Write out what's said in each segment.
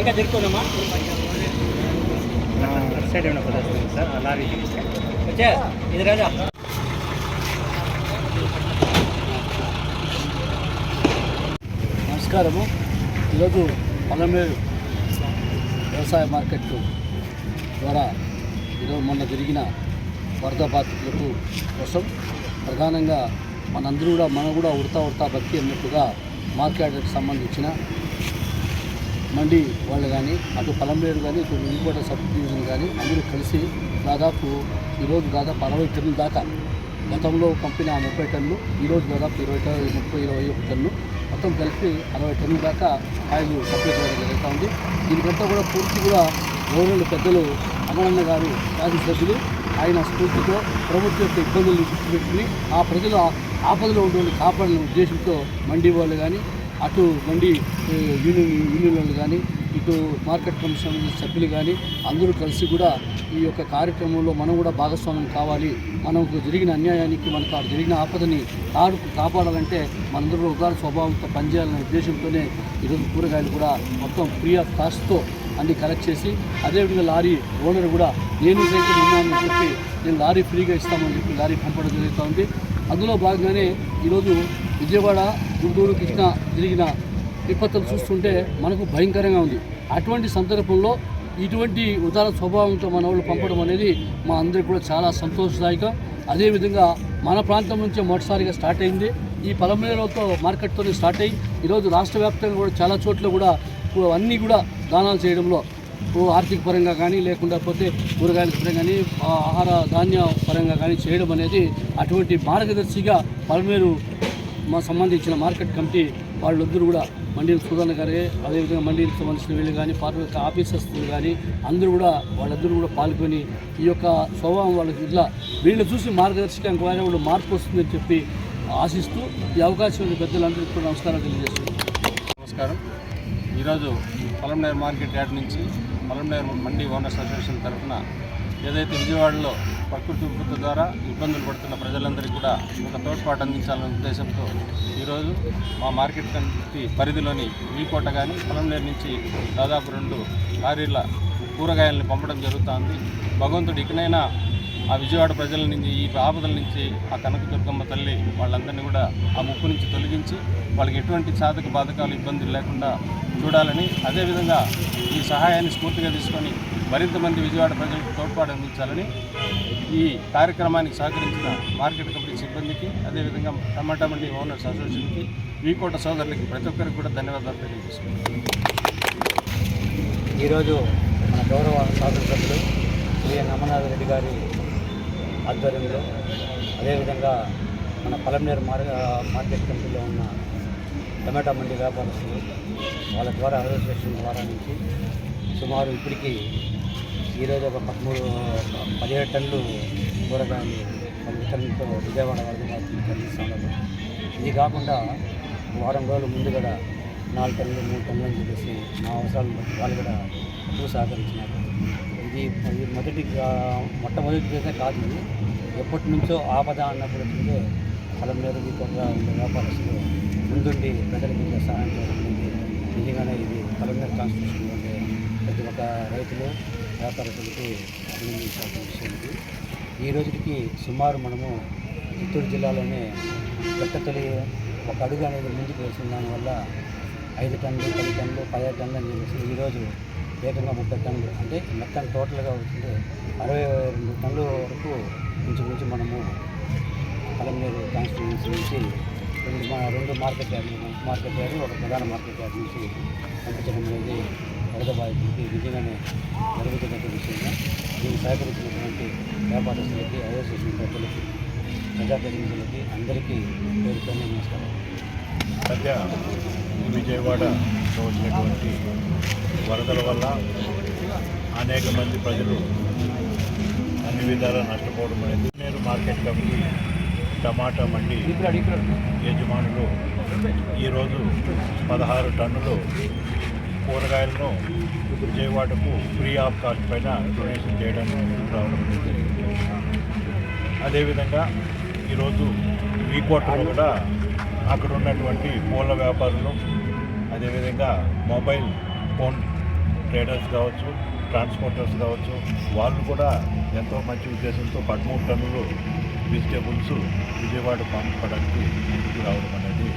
ఇంకా జరుపుకోదమ్మా left side ఏమైనా సార్. అలాగే వచ్చే ఇది రాజా. నమస్కారము. ఈరోజు పల్లమేరు వ్యవసాయ మార్కెట్ ద్వారా ఈరోజు మొన్న జరిగిన వరద బాధితులకు కోసం ప్రధానంగా మనందరూ కూడా మనం కూడా ఉడతా ఉడతా బతికి అన్నట్టుగా మార్కెట్కి సంబంధించిన మండి వాళ్ళు కానీ అటు పలంబేరు కానీ ఇటు ఇంకోట సబ్ డివిజన్ కానీ అందరూ కలిసి దాదాపు ఈరోజు దాదాపు అరవై టన్నుల దాకా గతంలో పంపిన ముప్పై టన్నులు ఈరోజు దాదాపు ఇరవై టన్ను ముప్పై ఇరవై ఒక టన్ను మొత్తం కలిపి అరవై టన్నుల దాకా కాయలు సప్లై చేయడం జరుగుతూ ఉంది. దీనికంతా కూడా పూర్తి కూడా గవర్నమెంట్ పెద్దలు అమరన్న గారు శాసనసభ్యులు ఆయన స్ఫూర్తితో ప్రభుత్వం యొక్క ఇబ్బందులు గుర్తుపెట్టుకుని ఆ ప్రజలు ఆపదలో ఉన్నటువంటి కాపాడిన ఉద్దేశంతో మండి వాళ్ళు కానీ అటు మండి యూనియన్ యూనియన్ వాళ్ళు కానీ ఇటు మార్కెట్ కమిషన్ సంబంధించిన సభ్యులు కానీ అందరూ కలిసి కూడా ఈ యొక్క కార్యక్రమంలో మనం కూడా భాగస్వామ్యం కావాలి. మనకు జరిగిన అన్యాయానికి మనకు జరిగిన ఆపదని కాడు కాపాడాలంటే మనందరూ ఉదార స్వభావంతో పనిచేయాలనే ఉద్దేశంతోనే ఈరోజు కూరగాయలు కూడా మొత్తం ఫ్రీ ఆఫ్ కాస్ట్తో అన్ని కలెక్ట్ చేసి అదేవిధంగా లారీ ఓనర్ కూడా నేను సైతం ఉన్నానని చెప్పి నేను లారీ ఫ్రీగా ఇస్తామని చెప్పి లారీ పంపడం జరుగుతుంది. అందులో భాగంగానే ఈరోజు విజయవాడ గుంటూరు కృష్ణ జరిగిన విపత్తులు చూస్తుంటే మనకు భయంకరంగా ఉంది. అటువంటి సందర్భంలో ఇటువంటి ఉదార స్వభావంతో మన వాళ్ళు పంపడం అనేది మా అందరికి కూడా చాలా సంతోషదాయకం. అదేవిధంగా మన ప్రాంతం నుంచే మొదటిసారిగా స్టార్ట్ అయింది. ఈ పలమనేరుతో మార్కెట్తోనే స్టార్ట్ అయ్యి ఈరోజు రాష్ట్ర వ్యాప్తంగా కూడా చాలా చోట్ల కూడా అన్నీ కూడా దానాలు చేయడంలో ఆర్థిక పరంగా కానీ లేకుండా పోతే కూరగాయల పరంగా కానీ ఆహార ధాన్య పరంగా కానీ చేయడం అనేది అటువంటి మార్గదర్శిగా పలమేరు మా సంబంధించిన మార్కెట్ కమిటీ వాళ్ళందరూ కూడా మండలి సుధారణ గారే అదేవిధంగా మండలికి సంబంధించిన వీళ్ళు కానీ పార్టీ ఆఫీసర్స్ కానీ అందరూ కూడా వాళ్ళందరూ కూడా పాల్గొని ఈ యొక్క స్వభావం వాళ్ళకి ఇట్లా వీళ్ళని చూసి మార్గదర్శకంగా వాళ్ళు మార్పు వస్తుందని చెప్పి ఆశిస్తూ ఈ అవకాశం పెద్దలందరికీ కూడా నమస్కారం తెలియజేస్తున్నాను నమస్కారం. ఈరోజు పొలంనేరు మార్కెట్ యార్డ్ నుంచి పొలంనేరు మండీ ఓనర్స్ అసోసియేషన్ తరఫున ఏదైతే విజయవాడలో ప్రకృతి విపత్తు ద్వారా ఇబ్బందులు పడుతున్న ప్రజలందరికీ కూడా ఒక తోడ్పాటు అందించాలనే ఉద్దేశంతో ఈరోజు మా మార్కెట్ కమిటీ పరిధిలోని వీకోట కానీ పొలంనేరు నుంచి దాదాపు రెండు లారీల కూరగాయలను పంపడం జరుగుతోంది. భగవంతుడు ఇకనైనా ఆ విజయవాడ ప్రజల నుంచి ఈ ఆపదల నుంచి ఆ కనకదుర్గమ్మ తల్లి వాళ్ళందరినీ కూడా ఆ ముప్పు నుంచి తొలగించి వాళ్ళకి ఎటువంటి సాధక బాధకాలు ఇబ్బందులు లేకుండా చూడాలని అదేవిధంగా ఈ సహాయాన్ని స్ఫూర్తిగా తీసుకొని మరింత మంది విజయవాడ ప్రజలకు తోడ్పాటు అందించాలని ఈ కార్యక్రమానికి సహకరించిన మార్కెట్ కమిటీ సిబ్బందికి అదేవిధంగా టమాటా మండి ఓనర్స్ అసోసియేషన్కి వీకోట సోదరులకి ప్రతి ఒక్కరికి కూడా ధన్యవాదాలు తెలియజేసుకుంటున్నాను ఈరోజు మన గౌరవ శాసనసభ్యులు శ్రీ అమర్నాథ్ రెడ్డి గారి ఆధ్వర్యంలో అదేవిధంగా మన పలంనేరు మార్కెట్ కమిటీలో ఉన్న టమాటా మండి వ్యాపారస్తులు వాళ్ళ ద్వారా అసోసియేషన్ ద్వారా నుంచి సుమారు ఇప్పటికీ ఈరోజు ఒక పదమూడు పదిహేడు టన్నులు కూరగాయలు వితరణతో విజయవాడ వరకు అందిస్తున్నారు ఇది కాకుండా వారం రోజుల ముందు కూడా నాలుగు టన్నులు మూడు టన్నులు అని చెప్పేసి మా అవసరాలు బట్టి వాళ్ళు కూడా ఎక్కువ సహకరించినారు. ఇది మొదటి మొట్టమొదటి మొట్టమొదటిదైతే కాదు. ఇది ఎప్పటి నుంచో ఆపద అన్నప్పుడు వచ్చిందే మీద మీ కొద్దిగా ఉండే వ్యాపారస్తులు ముందుండి ప్రజలకు సహాయం చేయడం నిజంగానే ఇది తెలంగాణ కాన్స్టిట్యూషన్ ఉండే ప్రతి ఒక్క రైతులు వ్యాపారస్తులకు అభినందించాల్సిన విషయం ఇది. ఈ రోజుకి సుమారు మనము చిత్తూరు జిల్లాలోనే గట్టతొలి ఒక అడుగు అనేది ముందుకు వేసిన దానివల్ల ఐదు టన్నులు పది టన్నులు పదిహేను టన్నులు అని చెప్పేసి ఈరోజు ఏకంగా ముప్పై టన్నులు. అంటే మొత్తం టోటల్గా వచ్చింది అరవై రెండు టన్నుల వరకు ఇంచుమించు మనము పలమనేరు కాన్స్టిట్యూన్సీ నుంచి రెండు మా రెండు మార్కెట్ యార్డ్ మార్కెట్ యార్డ్ ఒక ప్రధాన మార్కెట్ యార్డ్ నుంచి పంపించడం అనేది వరద బాధితులకి నిజంగానే జరుగుతున్నటువంటి విషయంగా దీనికి సహకరించినటువంటి వ్యాపారస్తులకి అసోసియేషన్ పెద్దలకి ప్రజాప్రతినిధులకి అందరికీ పేరుతోనే నమస్కారం. సద్య విజయవాడలో వచ్చినటువంటి వరదల వల్ల అనేక మంది ప్రజలు అన్ని విధాలా నష్టపోవడం అనేది నేను మార్కెట్ కమిటీ టమాటా మండి యజమానులు ఈరోజు పదహారు టన్నులు కూరగాయలను విజయవాడకు ఫ్రీ ఆఫ్ కాస్ట్ పైన డొనేషన్ చేయడానికి రావడం అదేవిధంగా ఈరోజు ఈ కోటలో కూడా అక్కడ ఉన్నటువంటి పూల వ్యాపారులు అదేవిధంగా మొబైల్ ఫోన్ ట్రేడర్స్ కావచ్చు ట్రాన్స్పోర్టర్స్ కావచ్చు వాళ్ళు కూడా ఎంతో మంచి ఉద్దేశంతో పదమూడు టన్నులు వెజిటేబుల్స్ విజయవాడ పంపడానికి ముందుకు రావడం అనేది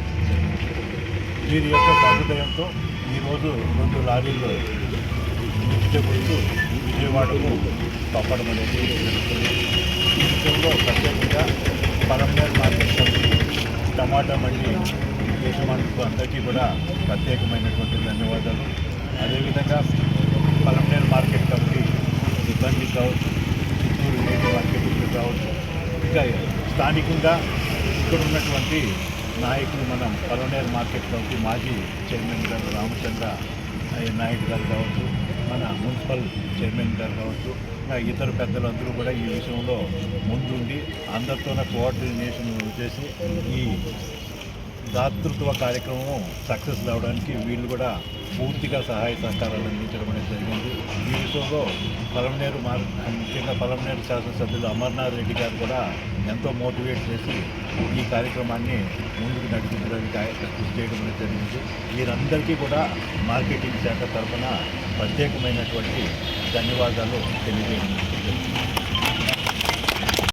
వీరి యొక్క సహృదయంతో ఈరోజు రెండు లారీలు వెజిటేబుల్స్ విజయవాడకు పంపడం అనేది జరుగుతుంది. ఈ విషయంలో ప్రత్యేకంగా పరంపర మార్కెట్ టమాటా మళ్ళీ యజమానులకు అందరికీ కూడా ప్రత్యేకమైనటువంటి ధన్యవాదాలు. అదేవిధంగా పలంనేరు మార్కెట్ కమిటీ సిబ్బంది కావచ్చు చిత్తూరు విలేజ్ మార్కెటింగ్ కావచ్చు. ఇంకా స్థానికంగా ఇక్కడ ఉన్నటువంటి నాయకులు మనం పలనేరు మార్కెట్ కమిటీ మాజీ చైర్మన్ గారు రామచంద్ర నాయుడు గారు కావచ్చు మన మున్సిపల్ చైర్మన్ గారు కావచ్చు ఇంకా ఇతర పెద్దలందరూ కూడా ఈ విషయంలో ముందుండి అందరితోనే కోఆర్డినేషన్ చేసి ఈ దాతృత్వ కార్యక్రమం సక్సెస్ అవడానికి వీళ్ళు కూడా పూర్తిగా సహాయ సహకారాలు అందించడం అనేది జరిగింది. ఈ విషయంలో పలమనేరు మార్ ముఖ్యంగా పలమనేరు శాసనసభ్యులు అమర్నాథ్ రెడ్డి గారు కూడా ఎంతో మోటివేట్ చేసి ఈ కార్యక్రమాన్ని ముందుకు నడిపించడానికి కృషి చేయడం అనేది జరిగింది. వీరందరికీ కూడా మార్కెటింగ్ శాఖ తరఫున ప్రత్యేకమైనటువంటి ధన్యవాదాలు తెలియజేయడం జరిగింది.